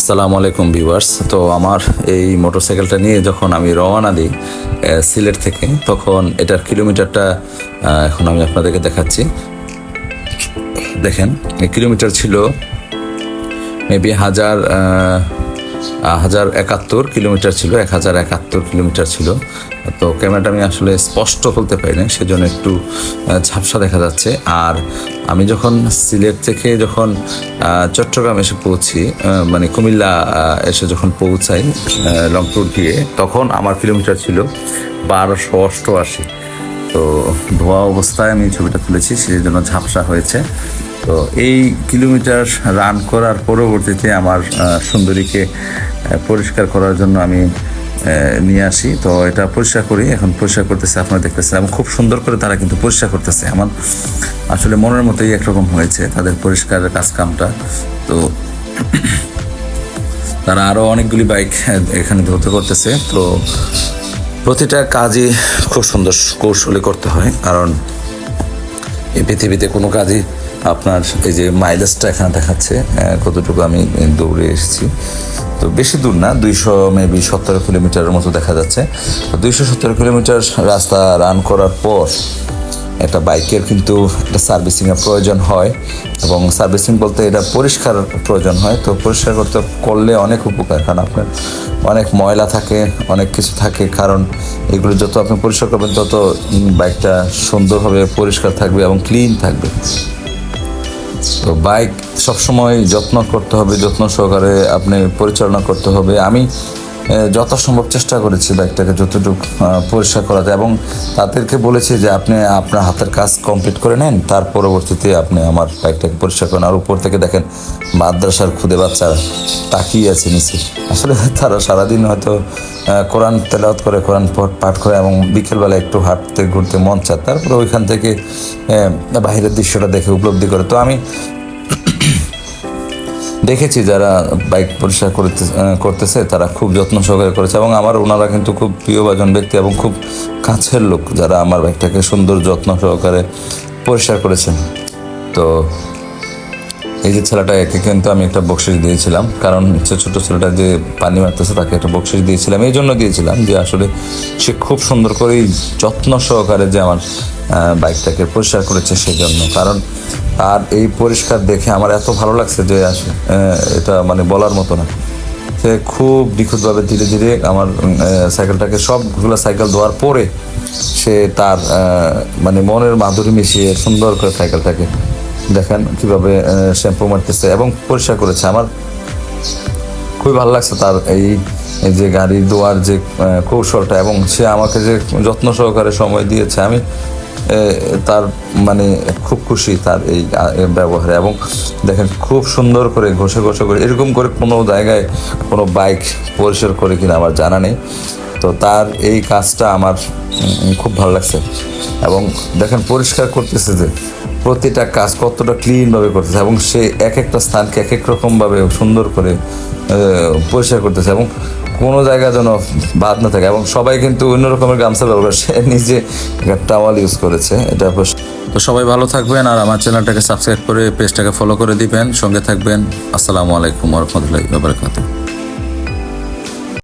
আসসালামু আলাইকুম ভিউয়ার্স। তো আমার এই মোটরসাইকেলটা নিয়ে যখন আমি রওনা দিই সিলেট থেকে, তখন এটার কিলোমিটারটা এখন আমি আপনাদেরকে দেখাচ্ছি। দেখেন কিলোমিটার ছিল মেবি হাজার হাজার একাত্তর কিলোমিটার ছিল, এক হাজার একাত্তর কিলোমিটার ছিল। তো ক্যামেরাটা আমি আসলে স্পষ্ট খুলতে পারি না সেজন্য একটু ঝাপসা দেখা যাচ্ছে। আর আমি যখন সিলেট থেকে যখন চট্টগ্রাম এসে পৌঁছি মানে কুমিল্লা এসে যখন পৌঁছাই রংপুর দিয়ে তখন আমার কিলোমিটার ছিল বারোশো অষ্টআশি। তো ধোয়া অবস্থায় আমি ছবিটা তুলেছি সেই জন্য ঝাপসা হয়েছে। তো এই কিলোমিটার রান করার পরবর্তীতে আমার সুন্দরীকে পরিষ্কার করার জন্য আমি নিয়ে আসি। তো এটা পরিষ্কার করি, এখন পরিষ্কার করতেছে, আপনারা দেখতেছেন। এবং খুব সুন্দর করে তারা কিন্তু পরিষ্কার করতেছে। আমার আসলে মনের মতোই একরকম হয়েছে তাদের পরিষ্কারের কাজ কামটা তো তারা আরও অনেকগুলি বাইক এখানে ধরতে করতেছে। তো প্রতিটা কাজই খুব সুন্দর কৌশলে করতে হয়। কারণ এই পৃথিবীতে কোনো কাজই আপনার এই যে মাইলেজটা এখানে দেখাচ্ছে কতটুকু আমি দৌড়ে এসেছি। তো বেশি দূর না, দুইশো মেবি সতেরো কিলোমিটারের মতো দেখা যাচ্ছে। দুইশো সতেরো কিলোমিটার রাস্তা রান করার পর একটা বাইকের কিন্তু একটা সার্ভিসিংয়ের প্রয়োজন হয় এবং সার্ভিসিং বলতে এটা পরিষ্কার প্রয়োজন হয়। তো পরিষ্কার করতে করলে অনেক উপকার, কারণ আপনার অনেক ময়লা থাকে, অনেক কিছু থাকে, কারণ এগুলো যত আপনি পরিষ্কার করবেন তত বাইকটা সুন্দরভাবে পরিষ্কার থাকবে এবং ক্লিন থাকবে। তো বাইক সবসময় যত্ন করতে হবে, যত্ন সহকারে আপনি পরিচালনা করতে হবে। আমি যথাসম্ভব চেষ্টা করেছি বাইকটাকে যতটুকু পরিষ্কার করা যায় এবং তাদেরকে বলেছি যে আপনি আপনার হাতের কাজ কমপ্লিট করে নেন, তার পরবর্তীতে আপনি আমার বাইকটাকে পরিষ্কার করেন। আর উপর থেকে দেখেন মাদ্রাসার খুদে বাচ্চারা তাকিয়ে আছে নিচে। আসলে তারা সারাদিন হয়তো কোরআন তেলাওয়াত করে কোরআন পাঠ- করে এবং বিকেলবেলা একটু হাঁটতে ঘুরতে মন চায় তারপরে ওইখান থেকে আহ, বাইরের দৃশ্যটা দেখে উপলব্ধি করে। তো আমি দেখেছি যারা বাইক পরিষ্কার করতে করতেছে তারা খুব যত্ন সহকারে করেছে এবং আমার ওনারা কিন্তু খুব প্রিয় প্রিয়ভাজন ব্যক্তি এবং খুব কাছের লোক যারা আমার বাইকটাকে সুন্দর যত্ন সহকারে পরিষ্কার করেছেন। তো এই যে ছেলেটা একে কিন্তু আমি একটা বকশিস দিয়েছিলাম কারণ হচ্ছে ছোট ছেলেটা যে পানি মারতেছে তাকে একটা বকশিস দিয়েছিলাম এই জন্য দিয়েছিলাম যে আসলে সে খুব সুন্দর করেই যত্ন সহকারে যে আমার বাইকটাকে পরিষ্কার করেছে সেই জন্য কারণ আর এই পরিষ্কার দেখে আমার এত ভালো লাগছে যে আহ, এটা মানে বলার মতো না। সে খুব নিখুঁতভাবে ধীরে ধীরে আমার সাইকেলটাকে সবগুলো সাইকেল ধোয়ার পরে সে তার মানে মনের মাধুরী মিশিয়ে সুন্দর করে সাইকেলটাকে দেখেন কীভাবে শ্যাম্পু মারতেছে এবং পরিষ্কার করেছে। আমার খুবই ভালো লাগছে তার এই যে গাড়ি ধোয়ার যে কৌশলটা এবং সে আমাকে যে যত্ন সহকারে সময় দিয়েছে, আমি তার মানে খুব খুশি তার এই ব্যবহারে এবং দেখেন খুব সুন্দর করে ঘষে ঘষে করে, এরকম করে কোনো জায়গায় কোনো বাইক পরিষ্কার করে কিনা আমার জানা নেই। তো তার এই কাজটা আমার খুব ভালো লাগছে। এবং দেখেন পরিষ্কার করতেছে যে প্রতিটা কাজ কতটা ক্লিনভাবে করতেছে এবং সে এক একটা স্থানকে এক এক রকমভাবে সুন্দর করে পরিষ্কার করতেছে এবং কোনো জায়গা যেন বাদ না থাকে এবং সবাই কিন্তু অন্য রকমের গামছা ব্যবহার করে, সে নিজে টাওয়াল ইউজ করেছে, এটা তো সবাই ভালো থাকবেন আর আমার চ্যানেলটাকে সাবস্ক্রাইব করে পেজটাকে ফলো করে দিবেন। সঙ্গে থাকবেন। আসসালামু আলাইকুম রহমতুল্লাহি বাবরকাতুহ